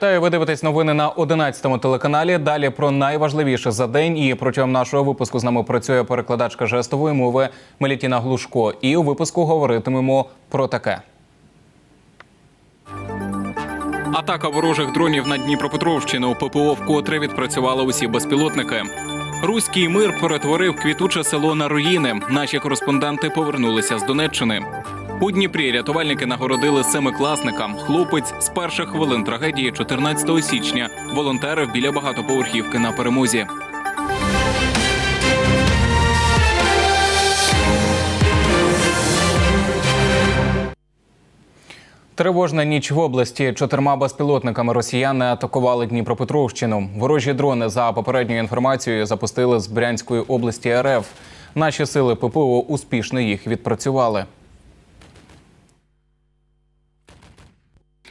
Вітаю, ви дивитесь новини на 11-му телеканалі. Далі про найважливіше за день. І протягом нашого випуску з нами працює перекладачка жестової мови Мелітіна Глушко. І у випуску говоритимемо про таке. Атака ворожих дронів на Дніпропетровщину. ППО вкотре відпрацювали усі безпілотники. Руський мир перетворив квітуче село на руїни. Наші кореспонденти повернулися з Донеччини. У Дніпрі рятувальники нагородили семикласникам. Хлопець з перших хвилин трагедії 14 січня волонтерив біля багатоповерхівки на перемозі. Тривожна ніч в області чотирма безпілотниками росіяни атакували Дніпропетровщину. Ворожі дрони за попередньою інформацією запустили з Брянської області РФ. Наші сили ППО успішно їх відпрацювали.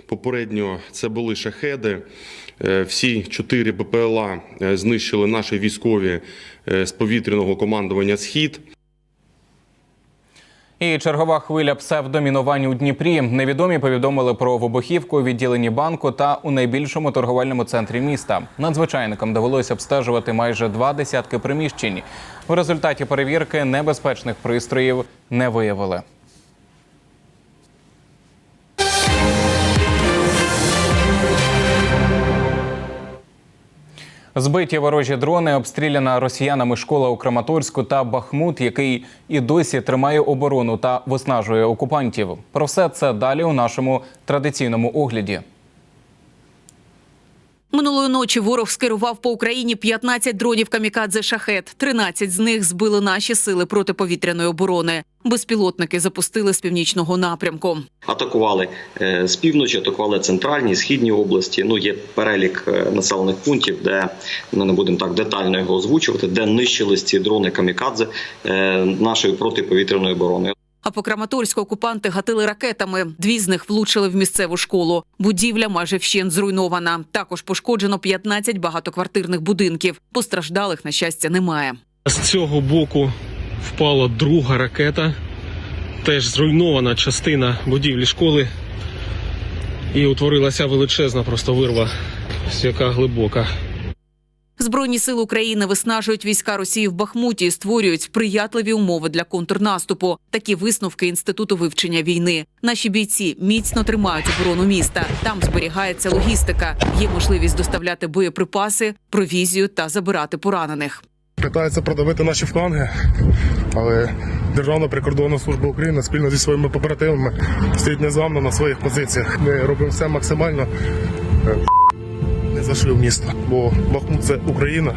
Попередньо це були шахеди. Е, Всі чотири БПЛА е, знищили наші військові е, з повітряного командування Схід. І чергова хвиля псевдомінувань у Дніпрі. Невідомі повідомили про вибухівку у відділенні банку та у найбільшому торговельному центрі міста. Надзвичайникам довелося обстежувати майже два десятки приміщень. У результаті перевірки небезпечних пристроїв не виявили. Збиті ворожі дрони, обстріляна росіянами школа у Краматорську та Бахмут, який і досі тримає оборону та виснажує окупантів. Про все це далі у нашому традиційному огляді. Минулої ночі ворог скерував по Україні 15 дронів камікадзе шахет. 13 з них збили наші сили протиповітряної оборони. Безпілотники запустили з північного напрямку. Атакували е, з півночі, атакували центральні, східні області. Ну є перелік е, населених пунктів, де ми не будемо так детально його озвучувати, де нищились ці дрони камікадзе е, нашої протиповітряної оборони. А по Краматорську окупанти гатили ракетами. Дві з них влучили в місцеву школу. Будівля майже вщент зруйнована. Також пошкоджено 15 багатоквартирних будинків. Постраждалих на щастя немає. З цього боку впала друга ракета. Теж зруйнована частина будівлі школи. І утворилася величезна просто вирва, яка глибока. Збройні сили України виснажують війська Росії в Бахмуті і створюють сприятливі умови для контрнаступу. Такі висновки інституту вивчення війни. Наші бійці міцно тримають оборону міста. Там зберігається логістика. Є можливість доставляти боєприпаси, провізію та забирати поранених. Питаються продавити наші фланги, але Державна прикордонна служба України спільно зі своїми побратимами стоїть незламно на своїх позиціях. Ми робимо все максимально зайшли в місто, бо Бахмут це Україна.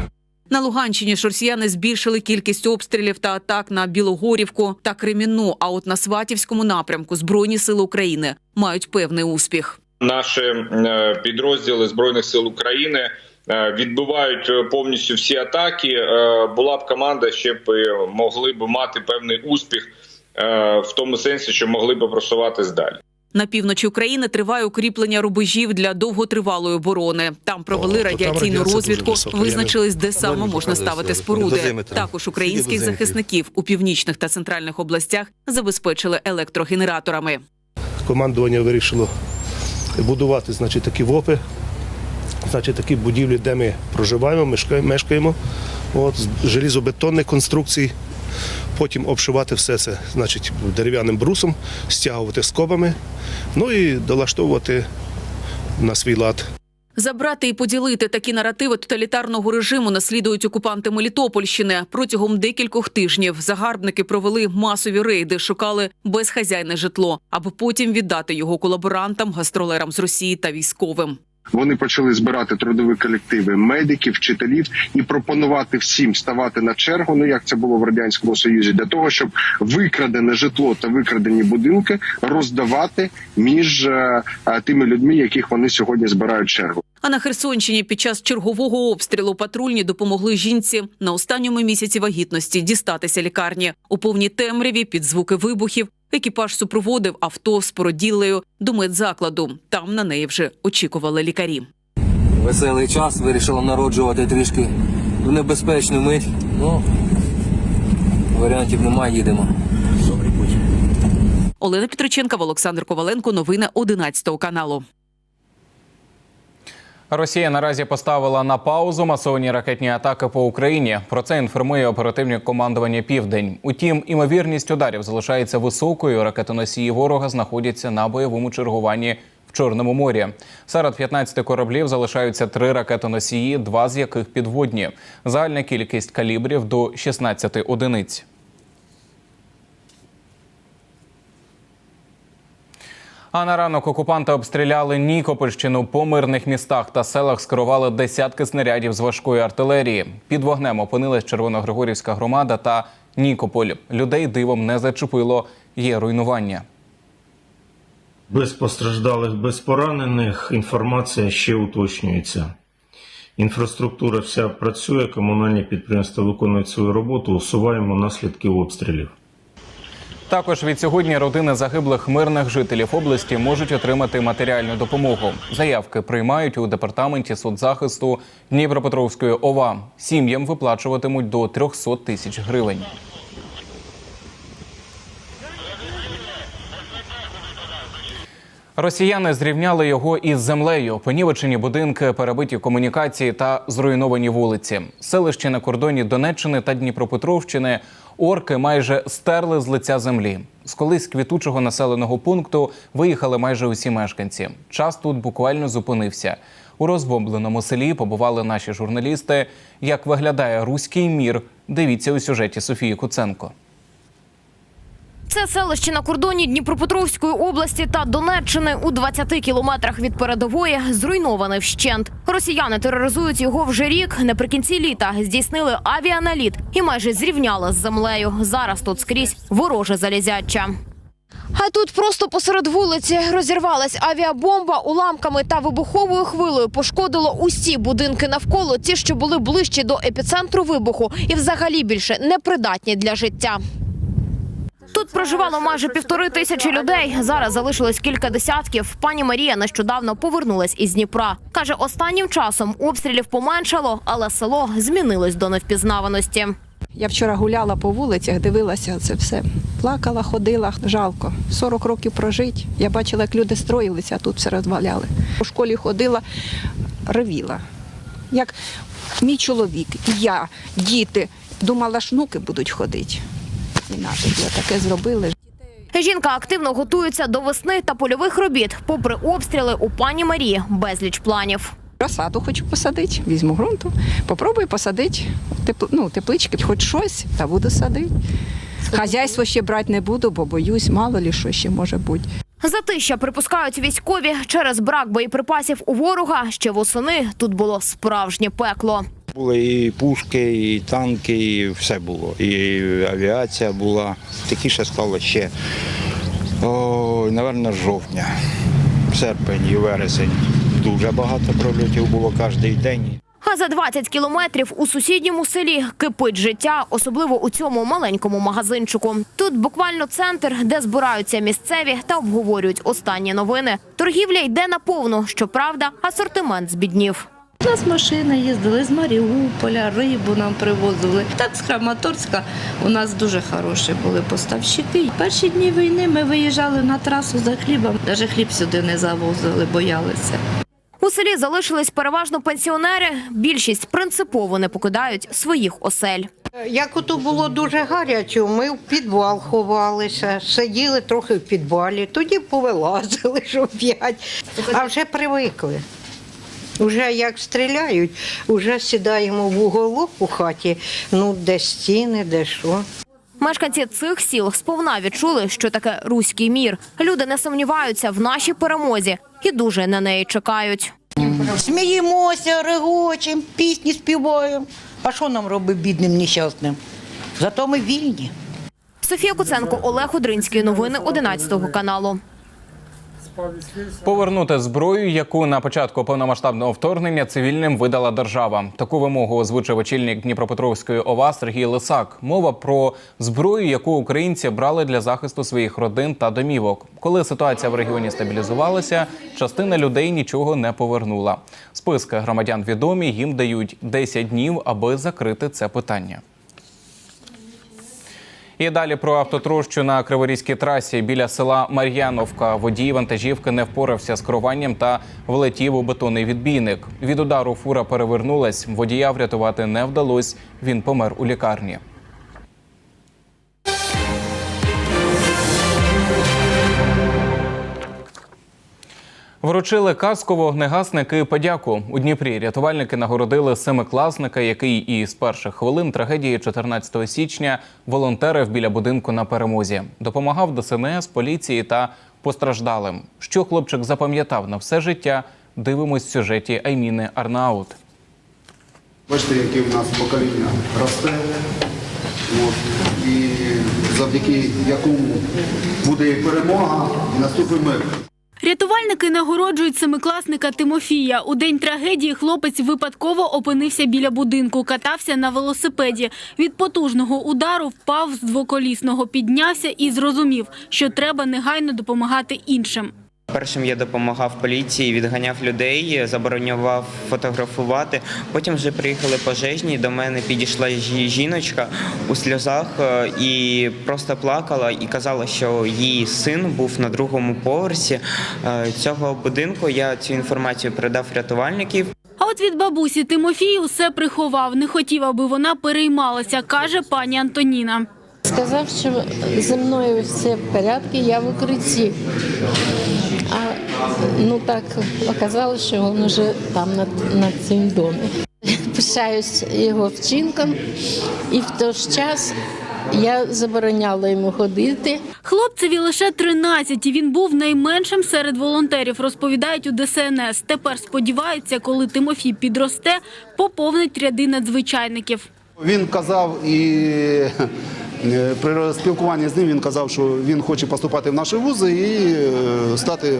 На Луганщині ж росіяни збільшили кількість обстрілів та атак на Білогорівку та Кремінну. А от на Сватівському напрямку збройні сили України мають певний успіх. Наші е, підрозділи збройних сил України е, відбивають е, повністю всі атаки. Була б команда, ще б могли б мати певний успіх в тому сенсі, що могли б просуватись далі. На півночі України триває укріплення рубежів для довготривалої оборони. Там провели радіаційну розвідку, визначились, де саме можна ставити споруди. Також українських захисників у північних та центральних областях забезпечили електрогенераторами. Командування вирішило будувати значить, такі ВОПи, значить, такі будівлі, де ми проживаємо, мешкаємо, мешкаємо. От, з желізобетонних конструкцій. Потім обшивати все це значить, дерев'яним брусом, стягувати скобами, ну і долаштовувати на свій лад. Забрати і поділити такі наративи тоталітарного режиму наслідують окупанти Мелітопольщини. Протягом декількох тижнів загарбники провели масові рейди, шукали безхазяйне житло, аби потім віддати його колаборантам, гастролерам з Росії та військовим. Вони почали збирати трудові колективи медиків, вчителів і пропонувати всім ставати на чергу. Ну як це було в радянському союзі, для того, щоб викрадене житло та викрадені будинки роздавати між е, е, тими людьми, яких вони сьогодні збирають чергу. А на Херсонщині під час чергового обстрілу патрульні допомогли жінці на останньому місяці вагітності дістатися лікарні у повній темряві під звуки вибухів. Екіпаж супроводив авто з породіллею до медзакладу. Там на неї вже очікували лікарі. веселий час, вирішила народжувати трішки в небезпечну мить. Ну, варіантів немає, їдемо. Олена Петриченка, Олександр Коваленко. Новини 11 каналу. Росія наразі поставила на паузу масовані ракетні атаки по Україні. Про це інформує оперативне командування Південь. Утім, імовірність ударів залишається високою. Ракетоносії ворога знаходяться на бойовому чергуванні в Чорному морі. Серед 15 кораблів залишаються три ракетоносії, два з яких підводні. Загальна кількість калібрів до 16 одиниць. А на ранок окупанти обстріляли Нікопольщину по мирних містах та селах скерували десятки снарядів з важкої артилерії. Під вогнем опинилась Червоногригорівська громада та Нікополь. Людей дивом не зачепило. Є руйнування. Без постраждалих, без поранених інформація ще уточнюється. Інфраструктура вся працює, комунальні підприємства виконують свою роботу, усуваємо наслідки обстрілів. Також від сьогодні родини загиблих мирних жителів області можуть отримати матеріальну допомогу. Заявки приймають у департаменті соцзахисту Дніпропетровської ОВА. Сім'ям виплачуватимуть до 300 тисяч гривень. Росіяни зрівняли його із землею. Понівечені будинки, перебиті комунікації та зруйновані вулиці. Селищі на кордоні Донеччини та Дніпропетровщини орки майже стерли з лиця землі. З колись квітучого населеного пункту виїхали майже усі мешканці. Час тут буквально зупинився. У розбомбленому селі побували наші журналісти. Як виглядає руський мір? Дивіться у сюжеті Софії Куценко. Це селище на кордоні Дніпропетровської області та Донеччини у 20 кілометрах від передової зруйноване вщент. Росіяни тероризують його вже рік. Наприкінці літа здійснили авіаналіт і майже зрівняли з землею. Зараз тут скрізь вороже залізяча. А тут просто посеред вулиці розірвалась авіабомба уламками та вибуховою хвилею пошкодило усі будинки навколо, ті, що були ближче до епіцентру вибуху, і взагалі більше непридатні для життя. Тут проживало майже півтори тисячі людей. Зараз залишилось кілька десятків. Пані Марія нещодавно повернулась із Дніпра. каже, останнім часом обстрілів поменшало, але село змінилось до невпізнаваності. Я вчора гуляла по вулицях, дивилася це все. Плакала, ходила, жалко. 40 років прожить. Я бачила, як люди строїлися, а тут все розваляли. У школі ходила, ревіла. Як мій чоловік, я, діти, думала, ж внуки будуть ходити. Надо, таке зробили. Жінка активно готується до весни та польових робіт. Попри обстріли, у пані Марії безліч планів. Розсаду хочу посадити, візьму ґрунту, попробую посадити тепл... ну, теплички, хоч щось, та буду садити. Хазяйство ще брати не буду, бо боюсь, мало лі що ще може бути. Затища припускають військові через брак боєприпасів у ворога. Ще восени тут було справжнє пекло. Були і пушки, і танки, і все було. І авіація була. Тихіше стало ще, ой, напевно, жовтня, серпень і вересень. Дуже багато прольотів було кожен день. А за 20 кілометрів у сусідньому селі кипить життя, особливо у цьому маленькому магазинчику. Тут буквально центр, де збираються місцеві та обговорюють останні новини. Торгівля йде наповну. Щоправда, асортимент збіднів. У нас машини їздили з Маріуполя, рибу нам привозили. Так з Краматорська у нас дуже хороші були поставщики. Перші дні війни ми виїжджали на трасу за хлібом, навіть хліб сюди не завозили, боялися. У селі залишились переважно пенсіонери. Більшість принципово не покидають своїх осель. Як ото було дуже гаряче, ми в підвал ховалися, сиділи трохи в підвалі, тоді повилазили, що п'ять, а вже привикли. Уже як стріляють, вже сідаємо в уголок у хаті, ну де стіни, де що. Мешканці цих сіл сповна відчули, що таке руський мір. Люди не сумніваються в нашій перемозі і дуже на неї чекають. Сміємося, регочемо, пісні співаємо. А що нам робить бідним нещасним? Зато ми вільні. Софія Куценко, Олег Одринський. Новини 11 каналу. Повернути зброю, яку на початку повномасштабного вторгнення цивільним видала держава. Таку вимогу озвучив очільник Дніпропетровської ОВА Сергій Лисак. Мова про зброю, яку українці брали для захисту своїх родин та домівок. Коли ситуація в регіоні стабілізувалася, частина людей нічого не повернула. Списки громадян відомі їм дають 10 днів, аби закрити це питання. І далі про автотрощу на Криворізькій трасі біля села Мар'яновка. Водій вантажівки не впорався з керуванням та влетів у бетонний відбійник. Від удару фура перевернулась. Водія врятувати не вдалось. Він помер у лікарні. Вручили каску вогнегасники подяку у Дніпрі. Рятувальники нагородили семикласника, який із перших хвилин трагедії 14 січня волонтерив біля будинку на перемозі. Допомагав ДСНС, поліції та постраждалим. Що хлопчик запам'ятав на все життя? Дивимось в сюжеті Айміни Арнаут. Бачите, яке в нас покоління росте, і завдяки якому буде перемога, і наступить мир. Рятувальники нагороджують семикласника Тимофія. У день трагедії хлопець випадково опинився біля будинку, катався на велосипеді. Від потужного удару впав з двоколісного, піднявся і зрозумів, що треба негайно допомагати іншим. Першим я допомагав поліції, відганяв людей, заборонював фотографувати. Потім вже приїхали пожежні. До мене підійшла жіночка у сльозах е, і просто плакала і казала, що її син був на другому поверсі е, цього будинку. Я цю інформацію передав рятувальників. А от від бабусі Тимофій усе приховав. Не хотів, аби вона переймалася, каже пані Антоніна. Сказав, що зі мною все в порядку, я в укритті. А ну так оказалось, що він вже там над, над цим домом. Пишаюсь його вчинком, і в той ж час я забороняла йому ходити. Хлопцеві лише 13, і він був найменшим серед волонтерів, розповідають у ДСНС. Тепер сподіваються, коли Тимофій підросте, поповнить ряди надзвичайників. Він казав і при спілкуванні з ним він казав, що він хоче поступати в наші вузи і е, стати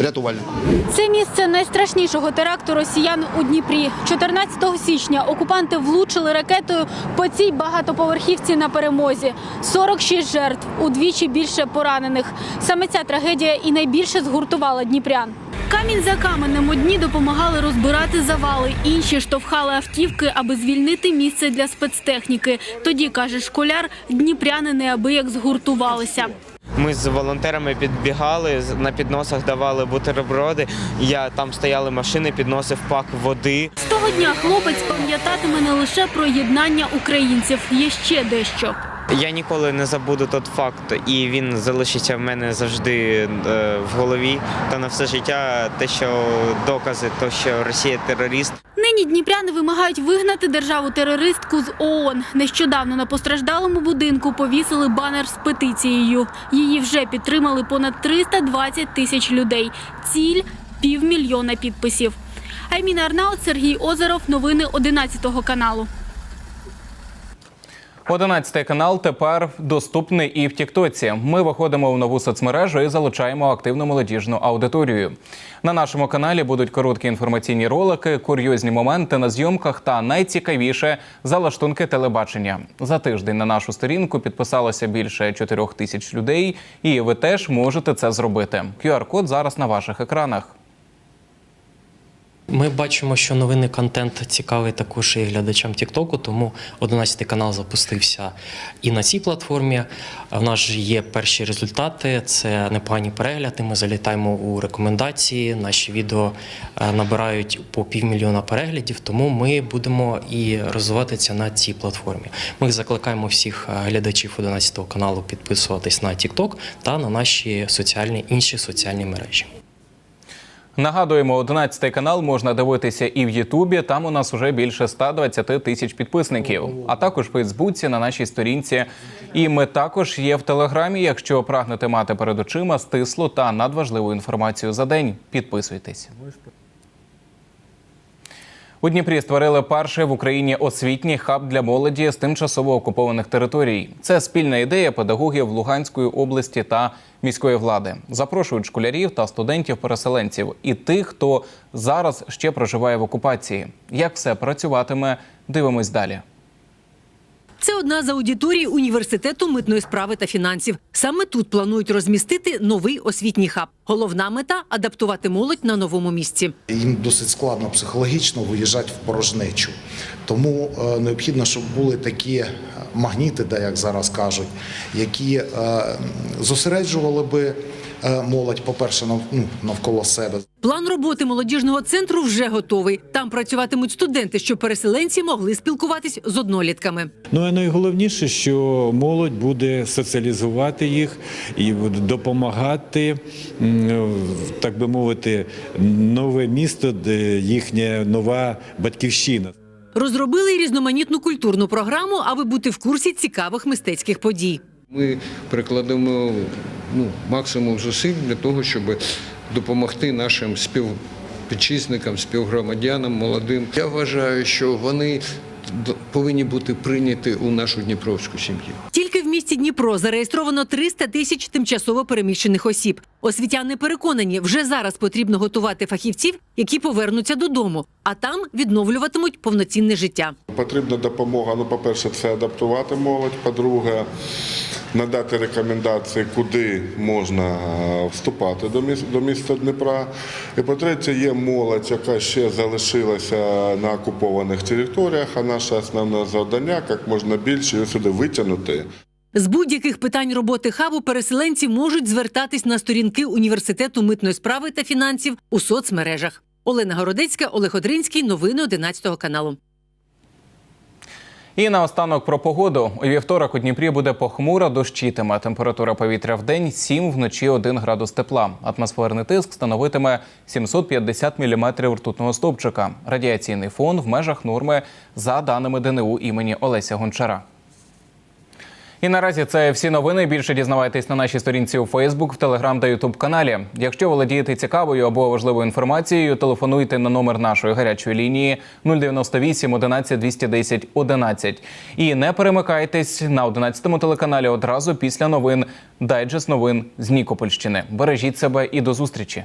рятувальником. Це місце найстрашнішого теракту росіян у Дніпрі. 14 січня окупанти влучили ракетою по цій багатоповерхівці на перемозі. 46 жертв, удвічі більше поранених. Саме ця трагедія і найбільше згуртувала дніпрян. Камінь за каменем одні допомагали розбирати завали, інші штовхали автівки, аби звільнити місце для спецтехніки. Тоді каже школяр, дніпряни неабияк згуртувалися. Ми з волонтерами підбігали, на підносах давали бутерброди. Я там стояли машини, підносив пак води. З того дня хлопець пам'ятатиме не лише про єднання українців, є ще дещо. Я ніколи не забуду тот факт, і він залишиться в мене завжди е, в голові. Та на все життя те, що докази, то що Росія терорист. Нині дніпряни вимагають вигнати державу-терористку з ООН. Нещодавно на постраждалому будинку повісили банер з петицією. Її вже підтримали понад 320 тисяч людей. Ціль півмільйона підписів. Айміна Арнаут, Сергій Озеров. Новини 11 каналу. 11 канал тепер доступний і в Тіктоці. Ми виходимо в нову соцмережу і залучаємо активну молодіжну аудиторію. На нашому каналі будуть короткі інформаційні ролики, курйозні моменти на зйомках та найцікавіше залаштунки телебачення. За тиждень на нашу сторінку підписалося більше 4 тисяч людей, і ви теж можете це зробити. QR-код зараз на ваших екранах. Ми бачимо, що новинний контент цікавий також і глядачам Тіктоку, тому 11 канал запустився і на цій платформі. В нас же є перші результати, це непогані перегляди. Ми залітаємо у рекомендації. Наші відео е, набирають по півмільйона переглядів, тому ми будемо і розвиватися на цій платформі. Ми закликаємо всіх е, глядачів 11 каналу підписуватись на Тікток та на наші соціальні інші соціальні мережі. Нагадуємо, 11 канал можна дивитися і в Ютубі. Там у нас вже більше 120 тисяч підписників. А також в Фейсбуці на нашій сторінці. І ми також є в Телеграмі. Якщо прагнете мати перед очима стислу та надважливу інформацію за день, підписуйтесь. У Дніпрі створили перший в Україні освітній хаб для молоді з тимчасово окупованих територій. Це спільна ідея педагогів Луганської області та міської влади. Запрошують школярів та студентів-переселенців і тих, хто зараз ще проживає в окупації. Як все працюватиме, дивимось далі. Це одна з аудиторій університету митної справи та фінансів. Саме тут планують розмістити новий освітній хаб. Головна мета адаптувати молодь на новому місці. Їм досить складно психологічно виїжджати в порожнечу. Тому е, необхідно, щоб були такі магніти, да, як зараз кажуть, які е, зосереджували би е, молодь, по-перше, ну, навколо себе. План роботи молодіжного центру вже готовий. Там працюватимуть студенти, щоб переселенці могли спілкуватись з однолітками. Ну а найголовніше, що молодь буде соціалізувати їх і буде допомагати, так би мовити, нове місто, де їхня нова батьківщина. Розробили й різноманітну культурну програму, аби бути в курсі цікавих мистецьких подій. Ми прикладемо ну, максимум зусиль для того, щоб допомогти нашим співвітчизникам, співгромадянам, молодим. Я вважаю, що вони повинні бути прийняті у нашу дніпровську сім'ю. Місті Дніпро зареєстровано 300 тисяч тимчасово переміщених осіб. Освітяни переконані, вже зараз потрібно готувати фахівців, які повернуться додому, а там відновлюватимуть повноцінне життя. Потрібна допомога. Ну, по-перше, це адаптувати молодь. По-друге, надати рекомендації, куди можна е, вступати до міста, до міста Дніпра. І по-третє, є молодь, яка ще залишилася на окупованих територіях. А наше основне завдання як можна більше її сюди витягнути. З будь-яких питань роботи хабу переселенці можуть звертатись на сторінки університету митної справи та фінансів у соцмережах. Олена Городецька, Олег Одринський. Новини 11 каналу. І наостанок про погоду. У вівторок у Дніпрі буде похмуро, дощитиме. Температура повітря в день 7, вночі 1 градус тепла. Атмосферний тиск становитиме 750 міліметрів ртутного стовпчика. Радіаційний фон в межах норми за даними ДНУ імені Олеся Гончара. І наразі це всі новини. Більше дізнавайтесь на нашій сторінці у Фейсбук, в Телеграм та Ютуб каналі. Якщо володієте цікавою або важливою інформацією, телефонуйте на номер нашої гарячої лінії 098 11 210 11. І не перемикайтесь на 11 телеканалі одразу після новин. Дайджест новин з Нікопольщини. Бережіть себе і до зустрічі.